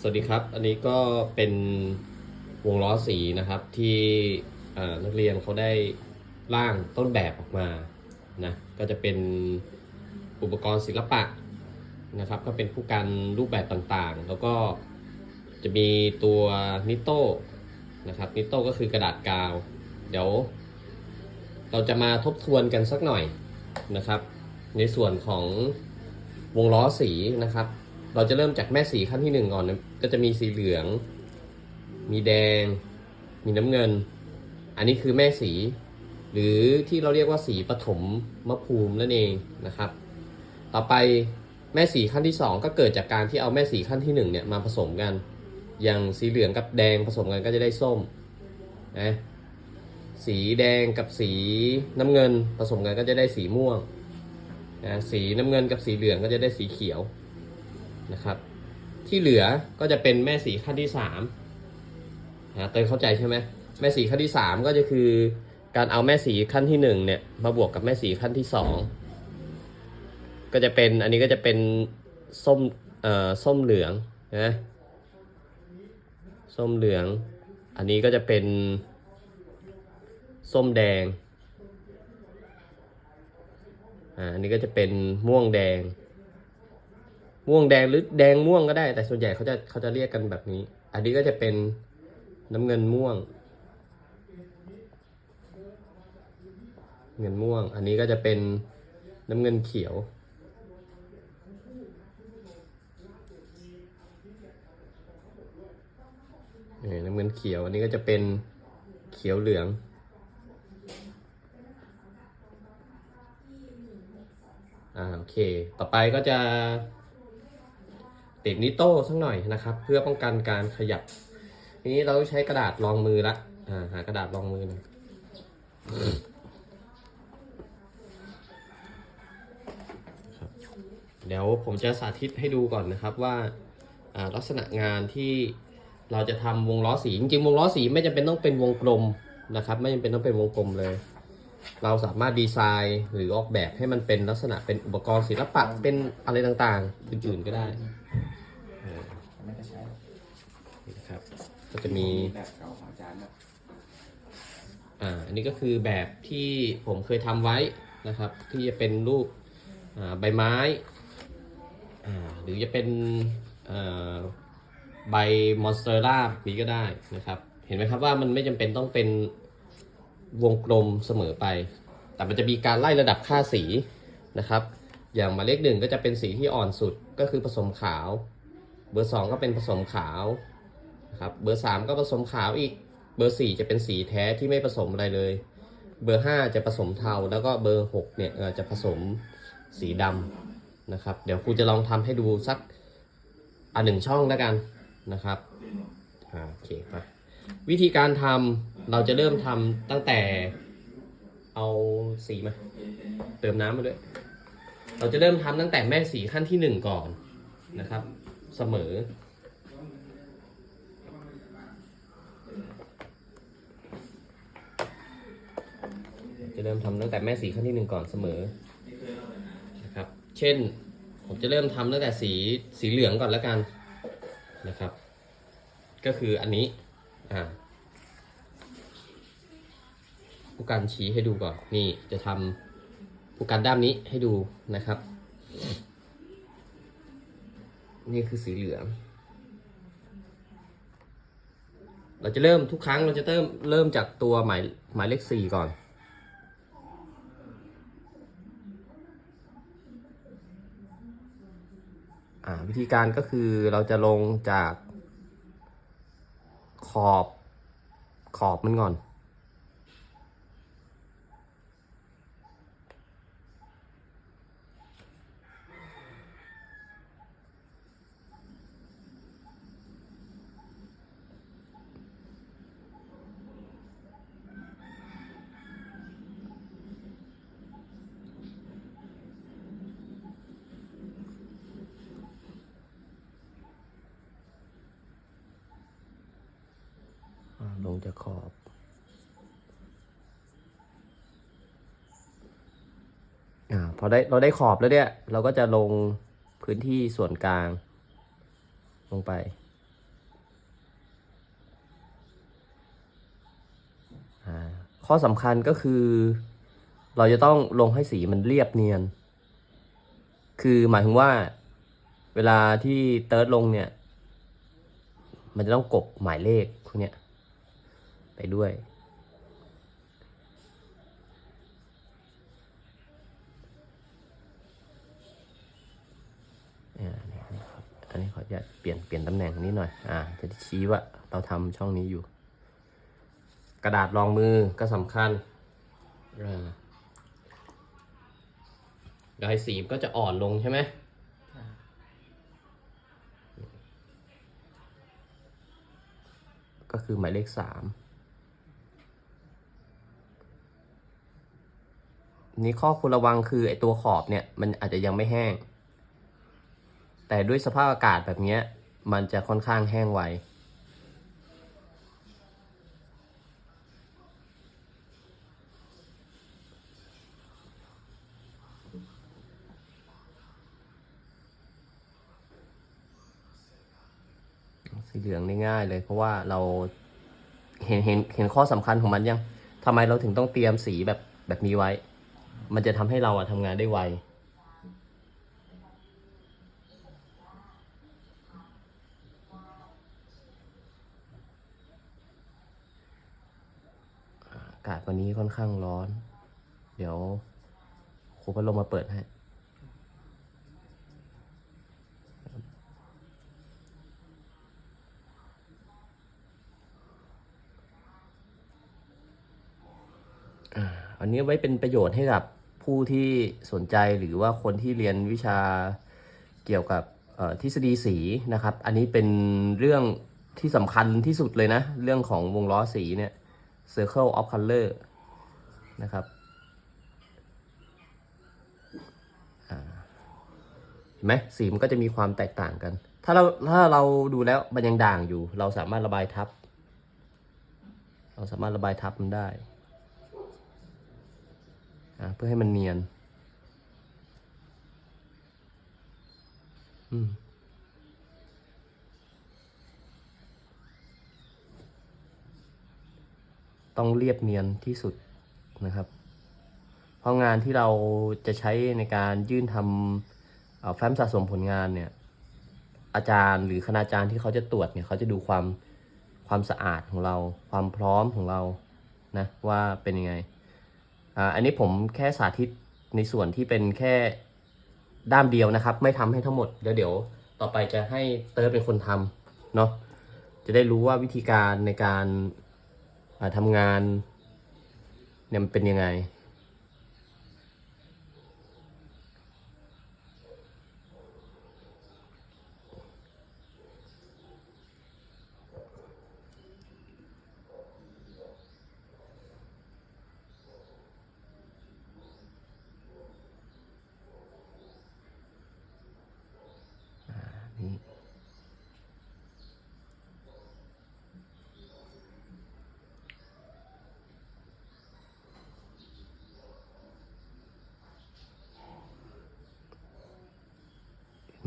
สวัสดีครับ อันนี้ก็เป็นวงล้อสีนะครับที่นักเรียนเขาได้ร่างต้นแบบออกมานะก็จะเป็นอุปกรณ์ศิลปะนะครับ ก็เป็นผู้กันรูปแบบต่างๆ แล้วก็จะมีตัวนิโต้นะครับนิโต้ก็คือกระดาษกาว เดี๋ยว เราจะมาทบทวนกันสักหน่อยนะครับ ในส่วนของวงล้อสีนะครับ เราจะเริ่มจากแม่สีขั้นที่หนึ่งก่อนนะก็จะมีสีเหลือง มีแดง มีน้ำเงิน อันนี้คือแม่สี หรือที่เราเรียกว่าสีปฐมมะภูมินั่นเองนะครับ ต่อไปแม่สีขั้นที่สองก็เกิดจากการที่เอาแม่สีขั้นที่หนึ่งเนี่ยมาผสมกัน อย่างสีเหลืองกับแดงผสมกันก็จะได้ส้มนะสีแดงกับสีน้ำเงินผสมกันก็จะได้สีม่วงนะสีน้ำเงินกับสีเหลืองก็จะได้สีเขียว นะครับ ที่เหลือก็จะเป็นแม่สีขั้นที่สามนะเตยเข้าใจใช่ไหมแม่สีขั้นที่สามก็จะคือการเอาแม่สีขั้นที่หนึ่งเนี่ยมาบวกกับแม่สีขั้นที่สองก็จะเป็นอันนี้ก็จะเป็นส้มเอ่อส้มเหลืองนะส้มเหลือง อันนี้ก็จะเป็นส้มแดงอ่าอันนี้ก็จะเป็นม่วงแดง ม่วงแดงหรือแดงม่วงก็ได้ แต่ส่วนใหญ่เขาจะเขาจะเรียกกันแบบนี้ อันนี้ก็จะเป็นน้ำเงินม่วง เงินม่วง อันนี้ก็จะเป็นน้ำเงินเขียว น้ำเงินเขียว อันนี้ก็จะเป็นเขียวเหลืองอ่าโอเค ต่อไปก็จะ ติดนิโต้สักหน่อยนะครับ เพื่อป้องกันการขยับ ทีนี้เราใช้กระดาษรองมือละอ่าหากระดาษรองมือหน่อยเดี๋ยวผมจะสาธิตให้ดูก่อนนะครับว่าลักษณะงานที่เราจะทำวงล้อสีจริงๆวงล้อสีไม่จำเป็นต้องเป็นวงกลมนะครับ ไม่จำเป็นต้องเป็นวงกลมเลย เราสามารถดีไซน์หรือออกแบบให้มันเป็นลักษณะเป็นอุปกรณ์ศิลปะเป็นอะไรต่างๆอื่นๆก็ได้ ไม่ได้ใช้นี่นะครับ ก็จะมี แบบเก่าของอาจารย์นะอ่า อันนี้ก็คือแบบที่ผมเคยทำไว้นะครับ ที่จะเป็นรูปอ่าใบไม้อ่าหรือจะเป็นอ่าใบมอนสเตอร่าแบบนี้ก็ได้นะครับ เห็นไหมครับว่ามันไม่จำเป็นต้องเป็นวงกลมเสมอไป แต่มันจะมีการไล่ระดับค่าสีนะครับ อย่างหมายเลขหนึ่งก็จะเป็นสีที่อ่อนสุดก็คือผสมขาว เบอร์สองก็เป็นผสมขาวนะครับ เบอร์สามก็ผสมขาวอีก เบอร์สี่จะเป็นสีแท้ที่ไม่ผสมอะไรเลย เบอร์ห้าจะผสมเทา แล้วก็เบอร์หกเนี่ยจะผสมสีดำนะครับ เดี๋ยวครูจะลองทำให้ดูสักอันหนึ่งช่องแล้วกันนะครับโอเคไปวิธีการทำเราจะเริ่มทำตั้งแต่เอาสีมา เติมน้ำมาด้วย เราจะเริ่มทำตั้งแต่แม่สีขั้นที่หนึ่งก่อนนะครับ เสมอ จะเริ่มทำตั้งแต่แม่สีขั้นที่หนึ่งก่อนเสมอนะครับ เช่น ผมจะเริ่มทำตั้งแต่สีสีเหลืองก่อนแล้วกันนะครับ ก็คืออันนี้อ่าผู้การชี้ให้ดูก่อน นี่จะทำผู้การด้ามนี้ให้ดูนะครับ นี่คือสีเหลือง เราจะเริ่มทุกครั้งเราจะเริ่มเริ่มจากตัวหมายหมายเลขสี่ก่อนอ่าวิธีการก็คือเราจะลงจากขอบขอบมันก่อน จากขอบ อ่าพอได้เราได้ขอบแล้วเนี่ย เราก็จะลงพื้นที่ส่วนกลาง ลงไปอ่าข้อสำคัญก็คือ เราจะต้องลงให้สีมันเรียบเนียน คือหมายถึงว่าเวลาที่เติร์ดลงเนี่ย มันจะต้องกบหมายเลขพวกเนี้ย ไปด้วย อันนี้ขอจะเปลี่ยนเปลี่ยนตำแหน่งนิดหน่อย อ่า จะชี้ว่าเราทำช่องนี้อยู่ กระดาษรองมือก็สำคัญอ่าลายสีก็จะอ่อนลงใช่ไหมก็คือหมายเลขสาม นี่ข้อควรระวังคือไอตัวขอบเนี่ยมันอาจจะยังไม่แห้ง แต่ด้วยสภาพอากาศแบบนี้มันจะค่อนข้างแห้งไวสีเหลืองนี่ง่ายเลยเพราะว่าเราเห็นเห็นเห็นข้อสำคัญของมันยังทำไมเราถึงต้องเตรียมสีแบบแบบนี้ไว้ มันจะทำให้เราอะทำงานได้ไวอากาศวันนี้ค่อนข้างร้อน เดี๋ยวครูพัดลมมาเปิดให้อันนี้ไว้เป็นประโยชน์ให้กับ ผู้ที่สนใจหรือว่าคนที่เรียนวิชาเกี่ยวกับทฤษฎีสีนะครับ อันนี้เป็นเรื่องที่สำคัญที่สุดเลยนะ เรื่องของวงล้อสีเนี่ย Circle of Color นะครับเห็นไหมสีมันก็จะมีความแตกต่างกัน ถ้าเราถ้าเราดูแล้วมันยังด่างอยู่ เราสามารถระบายทับ เราสามารถระบายทับมันได้ เพื่อให้มันเนียน อืมต้องเรียบเนียนที่สุดนะครับ เพราะงานที่เราจะใช้ในการยื่นทำแฟ้มสะสมผลงานเนี่ย อาจารย์หรือคณาจารย์ที่เขาจะตรวจเนี่ยเขาจะดูความความสะอาดของเรา ความพร้อมของเรานะว่าเป็นยังไง อันนี้ผมแค่สาธิตในส่วนที่เป็นแค่ด้ามเดียวนะครับ ไม่ทำให้ทั้งหมดเดี๋ยวเดี๋ยวต่อไปจะให้เติร์ดเป็นคนทำเนาะจะได้รู้ว่าวิธีการในการอ่าทำงานเนี่ยมันเป็นยังไง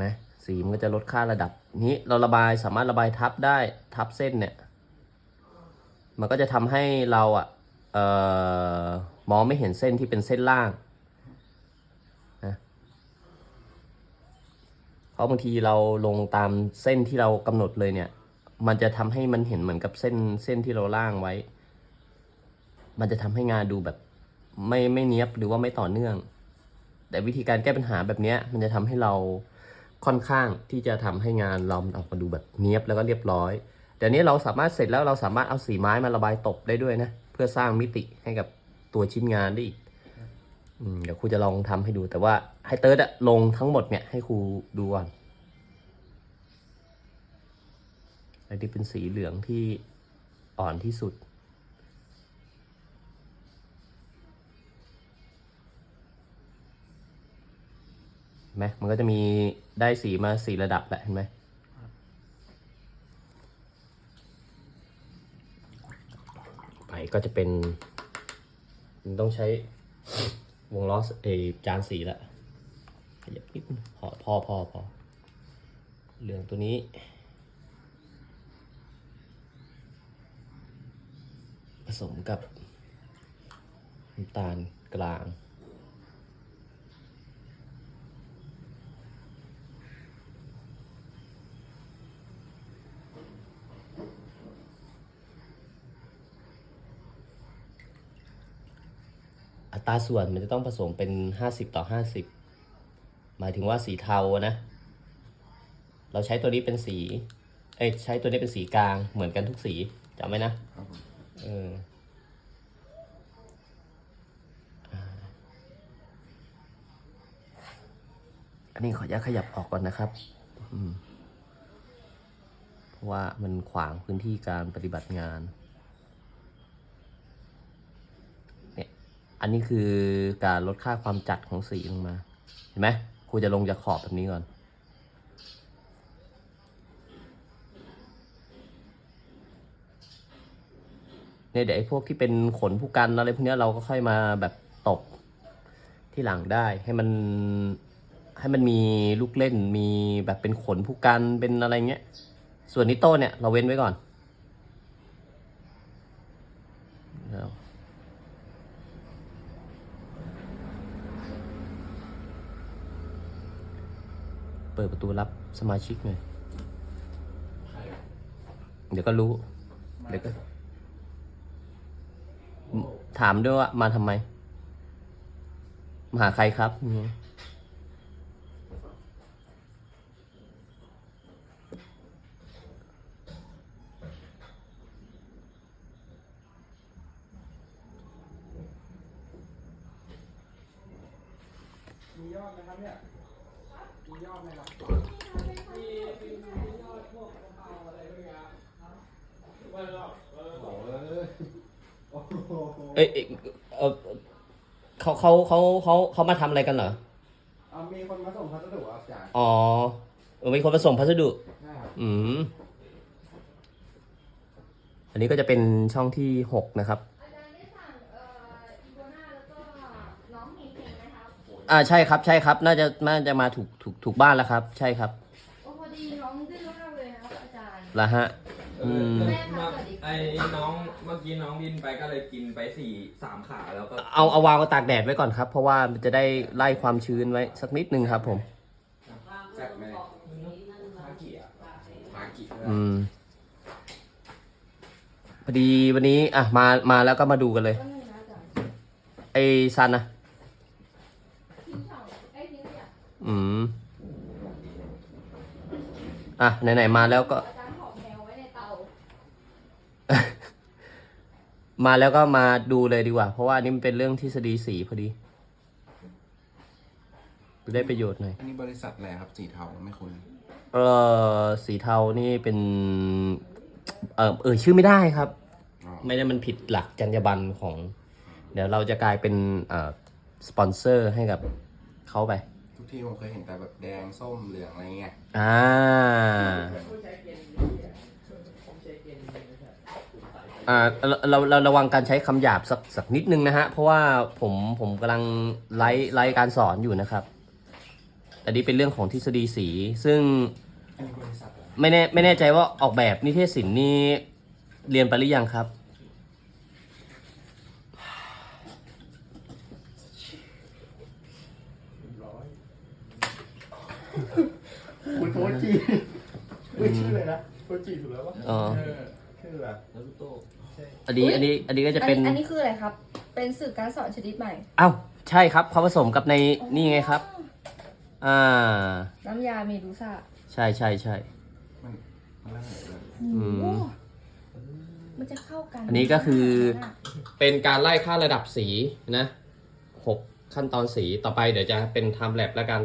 ไหมสีมันก็จะลดค่าระดับนี้เราระบายสามารถระบายทับได้ทับเส้นเนี่ย มันก็จะทำให้เราอะเอ่อมองไม่เห็นเส้นที่เป็นเส้นล่างนะเพราะบางทีเราลงตามเส้นที่เรากำหนดเลยเนี่ย มันจะทำให้มันเห็นเหมือนกับเส้นเส้นที่เราล่างไว้ มันจะทำให้งานดูแบบไม่ไม่เนี้ยบหรือว่าไม่ต่อเนื่อง แต่วิธีการแก้ปัญหาแบบเนี้ยมันจะทำให้เรา ค่อนข้างที่จะทำให้งานเราออกมาดูแบบเนี้ยบแล้วก็เรียบร้อยแต่นี้เราสามารถเสร็จแล้วเราสามารถเอาสีไม้มาระบายตบได้ด้วยนะ เพื่อสร้างมิติให้กับตัวชิ้นงานได้อีกเดี๋ยวครูจะลองทำให้ดูแต่ว่าให้เติร์ดอะลงทั้งหมดเนี่ยให้ครูดูก่อนอันนี้เป็นสีเหลืองที่อ่อนที่สุด มมันก็จะมีได้สีมาสี่ระดับแหละเห็นไหมไปก็จะเป็น มันต้องใช้วงล้อเอจานสีละขยับนิดพอพอพอพอเหลืองตัวนี้ผสมกับน้ำตาลกลาง อัตราส่วนมันจะต้องผสมเป็นห้าสิบต่อห้าสิบหมายถึงว่าสีเทานะ เราใช้ตัวนี้เป็นสี เอ้ยใช้ตัวนี้เป็นสีกลางเหมือนกันทุกสีจำไว้นะครับผมเอออ่าอันนี้ขออนุญาตขยับออกก่อนนะครับอืมเพราะว่ามันขวางพื้นที่การปฏิบัติงาน เนี่ย อันนี้คือการลดค่าความจัดของสีลงมา เห็นไหมครูจะลงจากขอบแบบนี้ก่อน เนี่ยเดี๋ยวไอ้พวกที่เป็นขนผู้กันอะไรพวกนี้เราก็ค่อยมาแบบตบที่หลังได้ให้มันให้มันมีลูกเล่นมีแบบเป็นขนผู้กันเป็นอะไรเงี้ย ส่วนนิโต้เนี่ยเราเว้นไว้ก่อนแล้วเปิดประตูรับสมาชิกหน่อยใครอะเดี๋ยวก็รู้ เดี๋ยวก็ ถามด้วยว่ามาทำไม มาหาใครครับอืมมียอดไหมครับเนี่ย เอ้ยเอ้ยเออเขาเขาเขาเขาเขามาทำอะไรกันเหรอ เอามีคนมาส่งพัสดุอะอาจารย์อ๋อเออมีคนมาส่งพัสดุ ใช่ครับอืม อันนี้ก็จะเป็นช่องที่หกนะครับ อ่าใช่ครับใช่ครับ น่าจะน่าจะมาถูกถูกถูกบ้านแล้วครับ ใช่ครับโอ้พอดีน้องดื้อมากเลยครับอาจารย์ ละฮะ อืม แม่ครับสวัสดีคไอ้รับน้องเมื่อกี้น้องบินไปก็เลยกินไปสี่สามขาแล้วก็เอาเอาวางไว้ตากแดดไว้ก่อนครับ เพราะว่ามันจะได้ไล่ความชื้นไว้สักนิดนึงครับผม แซ่บไหมมากิอะมากิอืมพอดีวันนี้อะมามาแล้วก็มาดูกันเลยก็นึงนะอาจารย์ไอ้ซันนะ ทิ้งช่องไอ้ยทิ้งขยะ อืม อะ ไหน ๆ มาแล้วก็ อาจารย์หอมแมวไว้ในเตามาแล้วก็มาดูเลยดีกว่า เพราะว่าอันนี้มันเป็นเรื่องทฤษฎีสีพอดี ได้ประโยชน์หน่อย อันนี้บริษัทอะไรครับสีเทาไม่คุ้นเออสีเทานี่เป็น เออเออชื่อไม่ได้ครับ อ๋อไม่ได้มันผิดหลักจรรยาบรรณของ เดี๋ยวเราจะกลายเป็นเอ่อสปอนเซอร์ให้กับเขาไป ทุกที่ผมเคยเห็นแต่แบบแดงส้มเหลืองอะไรเงี้ยอ่า อ่าเราเราเราระวังการใช้คำหยาบสักสักนิดนึงนะฮะ เพราะว่าผมผมกำลังไลฟ์ไลฟ์การสอนอยู่นะครับแต่นี่เป็นเรื่องของทฤษฎีสี ซึ่งอันนี้บริษัทอะไรไม่แน่ไม่แน่ใจว่าออกแบบนิเทศศิลป์นี่เรียนไปหรือยังครับ คุณโทษจีไม่ชื่อเลยนะโทษจีถูกแล้วปะอ๋อ เออชื่อแบบแล้วลูกโตอันนี้อันนี้อันนี้ก็จะอันเป็นนี้อันนี้คืออะไรครับ เป็นสื่อการสอนชนิดใหม่เอ้าใช่ครับเขาผสมกับในนี่ไงครับ อ่า น้ำยาเมดูซ่าใช่ใช่ใช่มันมันน่าเหนื่อยเลยอืม โอ้มันจะเข้ากันอันนี้ก็คือมากเป็นการไล่ค่าระดับสีนะหกขั้นตอนสีต่อไปเดี๋ยวจะเป็น time lab แล้วกัน